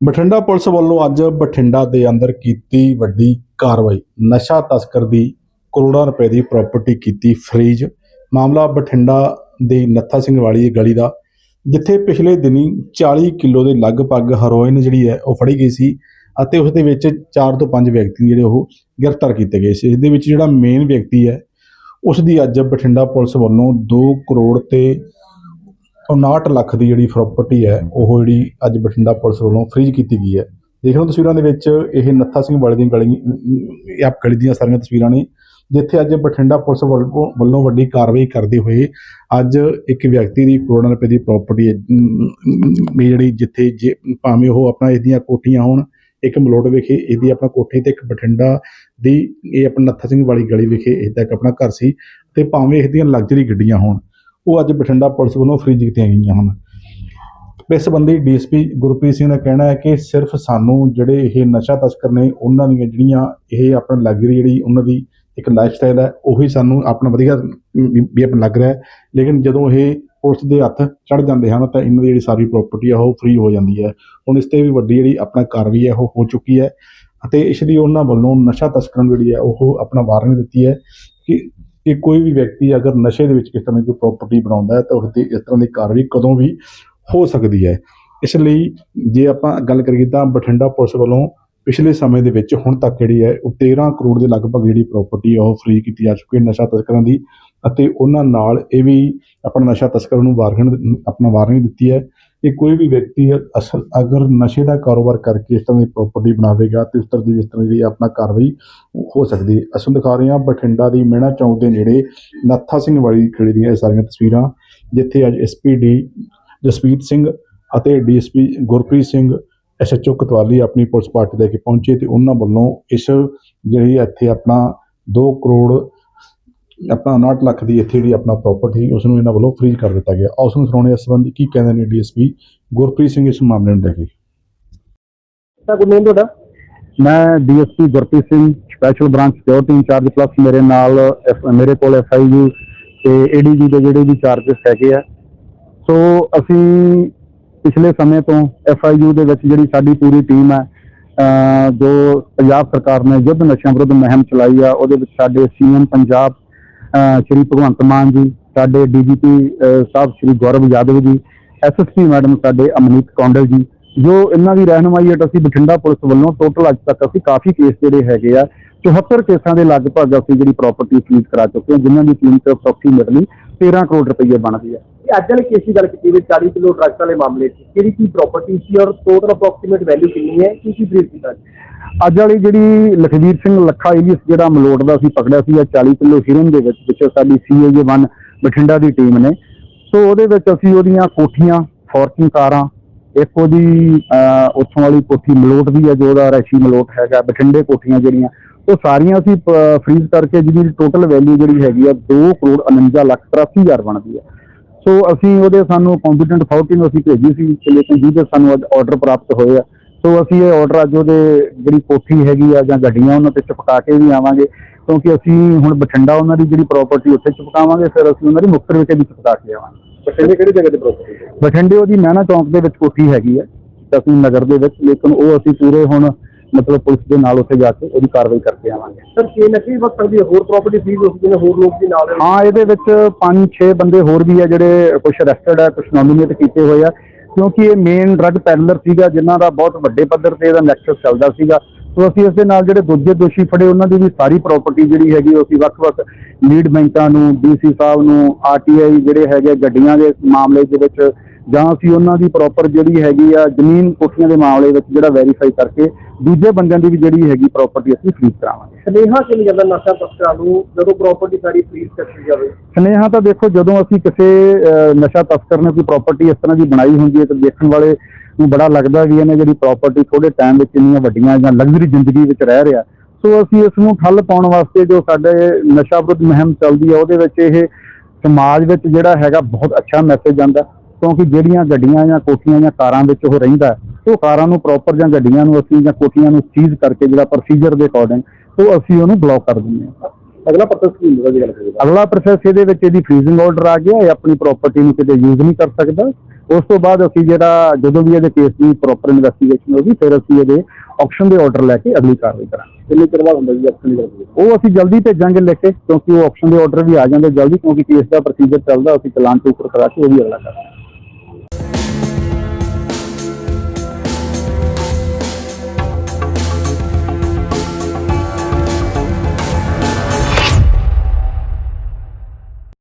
Bathinda police ਵੱਲੋਂ ਅੱਜ ਬਠਿੰਡਾ ਦੇ ਅੰਦਰ ਕੀਤੀ ਵੱਡੀ ਕਾਰਵਾਈ। ਨਸ਼ਾ ਤਸਕਰ ਦੀ ਕਰੋੜਾਂ ਰੁਪਏ ਦੀ ਪ੍ਰਾਪਰਟੀ ਕੀਤੀ ਫਰੀਜ਼ ਮਾਮਲਾ ਬਠਿੰਡਾ ਦੇ ਨੱਥਾ ਸਿੰਘ ਵਾਲੀ ਗਲੀ ਦਾ, ਜਿੱਥੇ ਪਿਛਲੇ ਦਿਨੀ 40 ਕਿਲੋ ਦੇ ਲਗਭਗ ਹੈਰੋਇਨ ਜਿਹੜੀ ਹੈ ਉਹ ਫੜੀ ਗਈ ਸੀ ਅਤੇ ਉਸ ਦੇ ਵਿੱਚ 4 ਤੋਂ 5 ਵਿਅਕਤੀ ਜਿਹੜੇ ਉਹ ਗ੍ਰਿਫਤਾਰ ਕੀਤੇ ਗਏ ਸੀ। ਇਸ ਦੇ ਵਿੱਚ ਜਿਹੜਾ ਮੇਨ ਵਿਅਕਤੀ ਹੈ, ਉਸ ਦੀ ਅੱਜ ਬਠਿੰਡਾ ਪੁਲਿਸ ਵੱਲੋਂ 2 ਕਰੋੜ ਤੇ 59 ਲੱਖ ਦੀ ਜਿਹੜੀ ਪ੍ਰਾਪਰਟੀ ਹੈ, ਉਹ ਜਿਹੜੀ ਅੱਜ ਬਠਿੰਡਾ ਪੁਲਿਸ ਵੱਲੋਂ ਫ੍ਰੀਜ਼ ਕੀਤੀ ਗਈ ਹੈ। ਦੇਖ ਲਓ ਤਸਵੀਰਾਂ ਦੇ ਵਿੱਚ ਇਹ ਨੱਥਾ ਸਿੰਘ ਵਾਲੇ ਦੀਆਂ ਗਲੀ ਇਹ ਆਪ ਗਲੀ ਦੀਆਂ ਸਾਰੀਆਂ ਤਸਵੀਰਾਂ ਨੇ, ਜਿੱਥੇ ਅੱਜ ਬਠਿੰਡਾ ਪੁਲਿਸ ਵੱਲੋਂ ਵੱਲੋਂ ਵੱਡੀ ਕਾਰਵਾਈ ਕਰਦੇ ਹੋਏ ਅੱਜ ਇੱਕ ਵਿਅਕਤੀ ਦੀ ਕਰੋੜਾਂ ਰੁਪਏ ਦੀ ਪ੍ਰਾਪਰਟੀ ਵੀ ਜਿਹੜੀ ਜਿੱਥੇ ਜੇ, ਭਾਵੇਂ ਉਹ ਆਪਣਾ ਇਹਦੀਆਂ ਕੋਠੀਆਂ ਹੋਣ, ਇੱਕ ਮਲੋਟ ਵਿਖੇ ਇਹਦੀ ਆਪਣਾ ਕੋਠੀ ਤੇ ਇੱਕ ਬਠਿੰਡਾ ਦੀ ਇਹ ਆਪਣਾ ਨੱਥਾ ਸਿੰਘ ਵਾਲੀ ਗਲੀ ਵਿਖੇ ਇਹਦਾ ਇੱਕ ਆਪਣਾ ਘਰ ਸੀ, ਤੇ ਭਾਵੇਂ ਇਹਦੀਆਂ ਲਗਜ਼ਰੀ ਗੱਡੀਆਂ ਹੋਣ ਉਹ ਅੱਜ ਬਠਿੰਡਾ ਪੁਲਿਸ ਵੱਲੋਂ ਫ੍ਰੀਜ ਕੀਤੀਆਂ ਗਈਆਂ ਹਨ। ਇਸ ਸੰਬੰਧੀ ਡੀਐਸਪੀ ਗੁਰਪ੍ਰੀਤ ਸਿੰਘ ਦਾ ਕਹਿਣਾ ਹੈ ਕਿ ਸਿਰਫ ਸਾਨੂੰ ਜਿਹੜੇ ਇਹ ਨਸ਼ਾ ਤਸਕਰ ਨੇ, ਉਹਨਾਂ ਦੀਆਂ ਜਿਹੜੀਆਂ ਇਹ ਆਪਣਾ ਲਗਜ਼ਰੀ ਜਿਹੜੀ ਉਹਨਾਂ ਦੀ ਇੱਕ ਲਾਈਫ ਸਟਾਈਲ ਹੈ, ਉਹੀ ਸਾਨੂੰ ਆਪਣਾ ਵਧੀਆ ਵੀ ਆਪਣਾ ਲੱਗ ਰਿਹਾ ਹੈ। ਲੇਕਿਨ ਜਦੋਂ ਇਹ ਪੁਲਿਸ ਦੇ ਹੱਥ ਚੜ ਜਾਂਦੇ ਹਨ ਤਾਂ ਇਹਨਾਂ ਦੀ ਜਿਹੜੀ ਸਾਰੀ ਪ੍ਰਾਪਰਟੀ ਆ, ਉਹ ਫ੍ਰੀ ਹੋ ਜਾਂਦੀ ਹੈ। ਹੁਣ ਇਸ ਤੇ ਵੀ ਵੱਡੀ ਜਿਹੜੀ ਆਪਣਾ ਕਾਰਵਾਈ ਹੈ, ਉਹ ਹੋ ਚੁੱਕੀ ਹੈ। ਅਤੇ ਇਸ ਲਈ ਉਹਨਾਂ ਵੱਲੋਂ ਨਸ਼ਾ ਤਸਕਰਾਂ ਨੂੰ ਜਿਹੜੀ ਹੈ, ਉਹ ਆਪਣਾ ਵਾਰਨਿੰਗ ਦਿੱਤੀ ਹੈ ਕਿ ਕਿ ਕੋਈ ਵੀ ਵਿਅਕਤੀ ਅਗਰ ਨਸ਼ੇ ਦੇ ਵਿੱਚ ਕਿਸ ਤਰ੍ਹਾਂ ਦੀ ਕੋਈ ਪ੍ਰਾਪਰਟੀ ਬਣਾਉਂਦਾ ਹੈ ਤਾਂ ਉਸ ਦੀ ਇਸ ਤਰ੍ਹਾਂ ਦੀ ਕਾਰਵਾਈ ਕਦੋਂ ਵੀ ਹੋ ਸਕਦੀ ਹੈ। ਇਸ ਲਈ ਜੇ ਆਪਾਂ ਗੱਲ ਕਰੀਏ ਤਾਂ ਬਠਿੰਡਾ ਪੁਲਿਸ ਵੱਲੋਂ ਪਿਛਲੇ ਸਮੇਂ ਦੇ ਵਿੱਚ ਹੁਣ ਤੱਕ ਜਿਹੜੀ ਹੈ ਉਹ 13 ਕਰੋੜ ਦੇ ਲਗਭਗ ਜਿਹੜੀ ਪ੍ਰਾਪਰਟੀ ਹੈ ਉਹ ਫ੍ਰੀ ਕੀਤੀ ਜਾ ਚੁੱਕੀ ਹੈ ਨਸ਼ਾ ਤਸਕਰਾਂ ਦੀ ਅਤੇ ਉਹਨਾਂ ਨਾਲ ਇਹ ਵੀ ਆਪਣਾ ਨਸ਼ਾ ਤਸਕਰਾਂ ਨੂੰ ਵਾਰਨਿੰਗ ਆਪਣਾ ਵਾਰਨਿੰਗ ਦਿੱਤੀ ਹੈ। ਕਿ ਕੋਈ ਵੀ ਵਿਅਕਤੀ ਅਸਲ ਅਗਰ ਨਸ਼ੇ ਦਾ ਕਾਰੋਬਾਰ ਕਰਕੇ ਇਸ ਤਰ੍ਹਾਂ ਦੀ ਪ੍ਰਾਪਰਟੀ ਬਣਾਵੇਗਾ ਤੇ ਉਸ ਤਰ੍ਹਾਂ ਦੀ ਇਸ ਤਰ੍ਹਾਂ ਦੀ ਆਪਣਾ ਕਾਰਵਾਈ ਹੋ ਸਕਦੀ ਹੈ। ਅਸੀਂ ਦਿਖਾ ਰਹੇ ਹਾਂ ਬਠਿੰਡਾ ਦੀ ਮਹਿਣਾ ਚੌਂਕ ਦੇ ਨੇੜੇ ਨੱਥਾ ਸਿੰਘ ਵਾਲੀ ਖੜੀ ਦੀਆਂ ਇਹ ਸਾਰੀਆਂ ਤਸਵੀਰਾਂ, ਜਿੱਥੇ ਅੱਜ ਐਸਪੀਡੀ ਜਸਪੀਤ ਸਿੰਘ ਅਤੇ ਡੀਐਸਪੀ ਗੁਰਪ੍ਰੀਤ ਸਿੰਘ ਐਸਐਚਓ ਕਤਵਾਲੀ ਆਪਣੀ ਪੁਲਿਸ ਪਾਰਟੀ ਲੈ ਕੇ ਪਹੁੰਚੇ ਤੇ ਉਹਨਾਂ ਵੱਲੋਂ ਇਸ ਜਿਹੜੀ ਇੱਥੇ ਆਪਣਾ 2 ਕਰੋੜ ਆਪਣਾ 59 ਲੱਖ ਦੀ ਇੱਥੇ ਜਿਹੜੀ ਆਪਣਾ ਪ੍ਰਾਪਰਟੀ ਉਸ ਨੂੰ ਇਹਨਾਂ ਵੱਲੋਂ ਫ੍ਰੀਜ਼ ਕਰ ਦਿੱਤਾ ਗਿਆ। ਉਸ ਨੂੰ ਸੁਣਾਉਣੇ ਇਸ ਸੰਬੰਧੀ ਕੀ ਕਹਿੰਦੇ ਨੇ ਡੀਐਸਪੀ ਗੁਰਪ੍ਰੀਤ ਸਿੰਘ ਇਸ ਮਾਮਲੇ ਨੂੰ ਲੈ ਕੇ। ਸਰ ਗੁੱਡ ਨੇਮ ਤੁਹਾਡਾ? ਮੈਂ DSP Gurpreet Singh special branch security incharge plus ਮੇਰੇ ਨਾਲ ਮੇਰੇ ਕੋਲ ਐਸਆਈਯੂ ਤੇ ਏਡੀਜੀ ਦੇ ਜਿਹੜੇ ਵੀ ਚਾਰजेस ਹੈਗੇ ਆ। ਸੋ ਅਸੀਂ ਪਿਛਲੇ ਸਮੇਂ ਤੋਂ ਐਫਆਈਯੂ ਦੇ ਵਿੱਚ ਜਿਹੜੀ ਸਾਡੀ ਪੂਰੀ ਟੀਮ ਹੈ ਜੋ ਪੰਜਾਬ ਸਰਕਾਰ ਨੇ ਯੁੱਧ ਨਸ਼ਿਆਂ ਵਿਰੁੱਧ ਮੁਹਿੰਮ ਚਲਾਈ ਆ ਉਹਦੇ ਵਿੱਚ ਸਾਡੇ ਸੀਐਮ ਪੰਜਾਬ ਸ਼੍ਰੀ ਭਗਵੰਤ ਮਾਨ ਜੀ, ਸਾਡੇ ਡੀਜੀਪੀ ਸਾਹਿਬ ਸ਼੍ਰੀ ਗੌਰਵ ਯਾਦਵ ਜੀ ਐਸਐਸਪੀ ਮੈਡਮ ਸਾਡੇ ਅਮਨੀਤ ਕੌਂਡਲ ਜੀ, ਜੋ ਇਹਨਾਂ ਦੀ ਰਹਿਨੁਮਾਈ ਹੇਠ ਅਸੀਂ ਬਠਿੰਡਾ ਪੁਲਿਸ ਵੱਲੋਂ ਟੋਟਲ ਅੱਜ ਤੱਕ ਅਸੀਂ ਕਾਫੀ ਕੇਸ ਜਿਹੜੇ ਹੈਗੇ ਆ 74 ਕੇਸਾਂ ਦੇ ਲਗਭਗ ਅਸੀਂ ਜਿਹੜੀ ਪ੍ਰਾਪਰਟੀ ਸੀਜ਼ ਕਰਾ ਚੁੱਕੇ ਹਾਂ, ਜਿਨ੍ਹਾਂ ਦੀ ਕੀਮਤ ਅਪਰੋਕਸੀਮੇਟਲੀ 13 ਕਰੋੜ ਰੁਪਏ ਬਣਦੀ ਹੈ। ਇਹ ਅੱਜ ਵਾਲੇ ਕੇਸ ਦੀ ਗੱਲ ਕੀਤੀ ਵੀ 40 ਕਿਲੋ ਡਰੱਗਸ ਵਾਲੇ ਮਾਮਲੇ 'ਚ, ਕਿਹੜੀ ਕੀ ਪ੍ਰਾਪਰਟੀ ਸੀ ਔਰ ਟੋਟਲ ਅਪਰੋਕਸੀਮੇਟ ਵੈਲਿਊ ਕਿੰਨੀ ਹੈ, ਕੀ ਕੀ ਬਰੀਡ ਕੀਤਾ ਅੱਜ ਵਾਲੀ ਜਿਹੜੀ ਲਖਵੀਰ ਸਿੰਘ ਲੱਖਾ ਏਲੀਅਸ ਜਿਹੜਾ ਮਲੋਟ ਦਾ ਸੀ, ਪਕੜਿਆ ਸੀ 40 ਕਿਲੋ ਹੀਰਨ ਦੇ ਵਿੱਚ ਵਿੱਚ ਸਾਡੀ ਸੀਏਏ 1 ਬਠਿੰਡਾ ਦੀ ਟੀਮ ਨੇ। ਸੋ ਉਹਦੇ ਵਿੱਚ ਅਸੀਂ ਉਹਦੀਆਂ ਕੋਠੀਆਂ ਫੋਰਚੂਨ ਕਾਰਾਂ, ਇੱਕ ਉਹਦੀ ਉੱਥੋਂ ਵਾਲੀ ਕੋਠੀ ਮਲੋਟ ਦੀ ਹੈ, ਜੋ ਉਹਦਾ ਰੈਸ਼ੀ ਮਲੋਟ ਹੈਗਾ, ਬਠਿੰਡੇ ਕੋਠੀਆਂ ਜਿਹੜੀਆਂ, ਉਹ ਸਾਰੀਆਂ ਅਸੀਂ ਫ੍ਰੀਜ਼ ਕਰਕੇ ਜਿਹਦੀ ਟੋਟਲ ਵੈਲਿਊ ਜਿਹੜੀ ਹੈਗੀ ਆ 2 ਕਰੋੜ 49 ਲੱਖ 83 ਹਜ਼ਾਰ ਬਣਦੀ ਹੈ। ਸੋ ਅਸੀਂ ਉਹਦੇ ਸਾਨੂੰ ਕੰਪੀਟੈਂਟ ਅਥਾਰਟੀ ਨੂੰ ਅਸੀਂ ਭੇਜੀ ਸੀ ਲੇਕਿਨ ਜਿਹਦੇ ਸਾਨੂੰ ਅੱਜ ਆਰਡਰ ਪ੍ਰਾਪਤ ਹੋਏ ਆ ਸੋ ਅਸੀਂ ਇਹ ਆਰਡਰ ਅੱਜ ਉਹਦੇ ਜਿਹੜੀ ਕੋਠੀ ਹੈਗੀ ਆ ਜਾਂ ਗੱਡੀਆਂ ਉਹਨਾਂ ਤੇ ਚੁਪਕਾ ਕੇ ਵੀ ਆਵਾਂਗੇ ਕਿਉਂਕਿ ਅਸੀਂ ਹੁਣ ਬਠਿੰਡਾ ਉਹਨਾਂ ਦੀ ਜਿਹੜੀ ਪ੍ਰਾਪਰਟੀ ਉੱਥੇ ਚੁਪਕਾਵਾਂਗੇ ਫਿਰ ਅਸੀਂ ਉਹਨਾਂ ਦੀ ਮੁਕਤਸਰ ਵਿਖੇ ਵੀ ਚੁਪਕਾ ਕੇ ਆਵਾਂਗੇ। ਬਠਿੰਡੇ ਕਿਹੜੀ ਜਗ੍ਹਾ ਤੇ ਪ੍ਰਾਪਰਟੀ ਬਠਿੰਡੇ ਉਹਦੀ ਮਹਿਣਾ ਚੌਂਕ ਦੇ ਵਿੱਚ ਕੋਠੀ ਹੈਗੀ ਹੈ ਦਸਵੀਂ ਨਗਰ ਦੇ ਵਿੱਚ ਲੇਕਿਨ ਉਹ ਅਸੀਂ ਪੂਰੇ ਹੁਣ ਮਤਲਬ ਪੁਲਿਸ ਦੇ ਨਾਲ ਉੱਥੇ ਜਾ ਕੇ ਉਹਦੀ ਕਾਰਵਾਈ ਕਰਕੇ ਆਵਾਂਗੇ। ਸਰ ਕੀ ਨਸ਼ੇ ਵਕਤ ਸਕਦੀ ਹੈ ਹੋਰ ਪ੍ਰਾਪਰਟੀ ਫੀਸ ਸਕਦੀ ਹੈ ਹੋਰ ਲੋਕ ਵੀ ਨਾਲ ਹਾਂ ਇਹਦੇ ਵਿੱਚ 5-6 ਬੰਦੇ ਹੋਰ ਵੀ ਆ ਜਿਹੜੇ ਕੁਝ ਅਰੈਸਟਡ ਆ ਕੁਝ ਨੋਮੀਨੇਟ ਕੀਤੇ ਹੋਏ ਆ। ਕਿਉਂਕਿ ਇਹ ਮੇਨ ਡਰੱਗ ਪੈਡਲਰ ਸੀਗਾ, ਜਿਨ੍ਹਾਂ ਦਾ ਬਹੁਤ ਵੱਡੇ ਪੱਧਰ ਤੇ ਇਹਦਾ ਨੈਕਸਸ ਚੱਲਦਾ ਸੀਗਾ। ਸੋ ਅਸੀਂ ਇਸ ਦੇ ਨਾਲ ਜਿਹੜੇ ਦੂਜੇ ਦੋਸ਼ੀ ਫੜੇ, ਉਹਨਾਂ ਦੀ ਵੀ ਸਾਰੀ ਪ੍ਰਾਪਰਟੀ ਜਿਹੜੀ ਹੈਗੀ, ਉਹ ਅਸੀਂ ਵੱਖ-ਵੱਖ ਲੀਡ ਬੈਂਕਾਂ ਨੂੰ ਡੀਸੀ ਸਾਹਿਬ ਨੂੰ ਆਰਟੀਆਈ ਜਿਹੜੇ ਹੈਗੇ ਗੱਡੀਆਂ ਦੇ ਮਾਮਲੇ ਦੇ ਵਿੱਚ ਜਾਂ ਅਸੀਂ ਉਹਨਾਂ ਦੀ ਪ੍ਰੋਪਰ ਜਿਹੜੀ ਹੈਗੀ ਆ ਜ਼ਮੀਨ ਕੋਠੀਆਂ ਦੇ ਮਾਮਲੇ ਵਿੱਚ ਜਿਹੜਾ ਵੈਰੀਫਾਈ ਕਰਕੇ ਦੂਜੇ ਬੰਦਿਆਂ ਦੀ ਵੀ ਜਿਹੜੀ ਹੈਗੀ ਪ੍ਰਾਪਰਟੀ ਅਸੀਂ ਫ੍ਰੀਜ਼ ਕਰਾਵਾਂਗੇ। ਸਨੇਹਾ ਕਿਵੇਂ ਜਾਂਦਾ ਨਸ਼ਾ ਤਸਕਰਾਂ ਨੂੰ ਜਦੋਂ ਪ੍ਰਾਪਰਟੀ ਸਾਰੀ ਫੀਸ ਕੱਟੀ ਜਾਵੇ? ਸਨੇਹਾ ਤਾਂ ਦੇਖੋ ਜਦੋਂ ਅਸੀਂ ਕਿਸੇ ਨਸ਼ਾ ਤਸਕਰ ਨੇ ਕੋਈ ਪ੍ਰਾਪਰਟੀ ਇਸ ਤਰ੍ਹਾਂ ਦੀ ਬਣਾਈ ਹੁੰਦੀ ਹੈ ਤਾਂ ਦੇਖਣ ਵਾਲੇ ਨੂੰ ਬੜਾ ਲੱਗਦਾ ਵੀ ਇਹਨੇ ਜਿਹੜੀ ਪ੍ਰਾਪਰਟੀ ਥੋੜੇ ਟਾਈਮ ਵਿੱਚ ਇੰਨੀਆਂ ਵੱਡੀਆਂ ਜਾਂ ਲਗਜ਼ਰੀ ਜ਼ਿੰਦਗੀ ਵਿੱਚ ਰਹਿ ਰਿਹਾ। ਸੋ ਅਸੀਂ ਇਸ ਨੂੰ ਠੱਲ ਪਾਉਣ ਵਾਸਤੇ ਜੋ ਸਾਡੇ ਨਸ਼ਾ ਵਿਰੁੱਧ ਮੁਹਿੰਮ ਚੱਲਦੀ ਹੈ ਉਹਦੇ ਵਿੱਚ ਇਹ ਸਮਾਜ ਵਿੱਚ ਜਿਹੜਾ ਹੈਗਾ ਬਹੁਤ ਅੱਛਾ ਮੈਸੇਜ ਜਾਂਦਾ ਕਿਉਂਕਿ ਜਿਹੜੀਆਂ ਗੱਡੀਆਂ ਜਾਂ ਕੋਠੀਆਂ ਜਾਂ ਕਾਰਾਂ ਵਿੱਚ ਉਹ ਰਹਿੰਦਾ ਉਹ ਕਾਰਾਂ ਨੂੰ ਪ੍ਰੋਪਰ ਜਾਂ ਗੱਡੀਆਂ ਨੂੰ ਅਸੀਂ ਜਾਂ ਕੋਠੀਆਂ ਨੂੰ ਸੀਜ਼ ਕਰਕੇ ਜਿਹੜਾ ਪ੍ਰੋਸੀਜਰ ਦੇ ਅਕੋਰਡਿੰਗ ਉਹ ਅਸੀਂ ਉਹਨੂੰ ਬਲੌਕ ਕਰ ਦਿੰਦੇ ਹਾਂ। ਅਗਲਾ ਪਰਪਸ ਕੀ ਹੁੰਦਾ ਜੀ ਗੱਲ ਕਰੀਏ ਅਗਲਾ ਪ੍ਰੋਸੈਸ ਇਹਦੇ ਵਿੱਚ ਇਹਦੀ ਫ੍ਰੀਜ਼ਿੰਗ ਆਰਡਰ ਆ ਗਿਆ ਇਹ ਆਪਣੀ ਪ੍ਰਾਪਰਟੀ ਨੂੰ ਕਿਤੇ ਯੂਜ਼ ਨਹੀਂ ਕਰ ਸਕਦਾ। ਉਸ ਤੋਂ ਬਾਅਦ ਅਸੀਂ ਜਿਹੜਾ ਜਦੋਂ ਵੀ ਇਹਦੇ ਕੇਸ ਦੀ ਪ੍ਰੋਪਰ ਇਨਵੈਸਟੀਗੇਸ਼ਨ ਹੋਗੀ ਫਿਰ ਅਸੀਂ ਇਹਦੇ ਆਕਸ਼ਨ ਦੇ ਆਰਡਰ ਲੈ ਕੇ ਅਗਲੀ ਕਾਰਵਾਈ ਕਰਾਂਗੇ। ਕਿੰਨੇ ਚਿਰ ਬਾਅਦ ਹੁੰਦਾ ਜੀ ਆਕਸ਼ਨ ਦੀ ਉਹ ਅਸੀਂ ਜਲਦੀ ਭੇਜਾਂਗੇ ਲਿਖ ਕੇ ਕਿਉਂਕਿ ਉਹ ਆਕਸ਼ਨ ਦੇ ਆਰਡਰ ਵੀ ਆ ਜਾਂਦੇ ਜਲਦੀ ਕਿਉਂਕਿ ਕੇਸ ਦਾ ਪ੍ਰੋਸੀਜਰ ਚੱਲਦਾ ਅਸੀਂ ਚਲਾਨ ਟੂ ਉੱਪਰ ਕਰਾ ਕੇ ਉਹ ਵੀ ਅਗਲਾ ਕਰਾਂਗੇ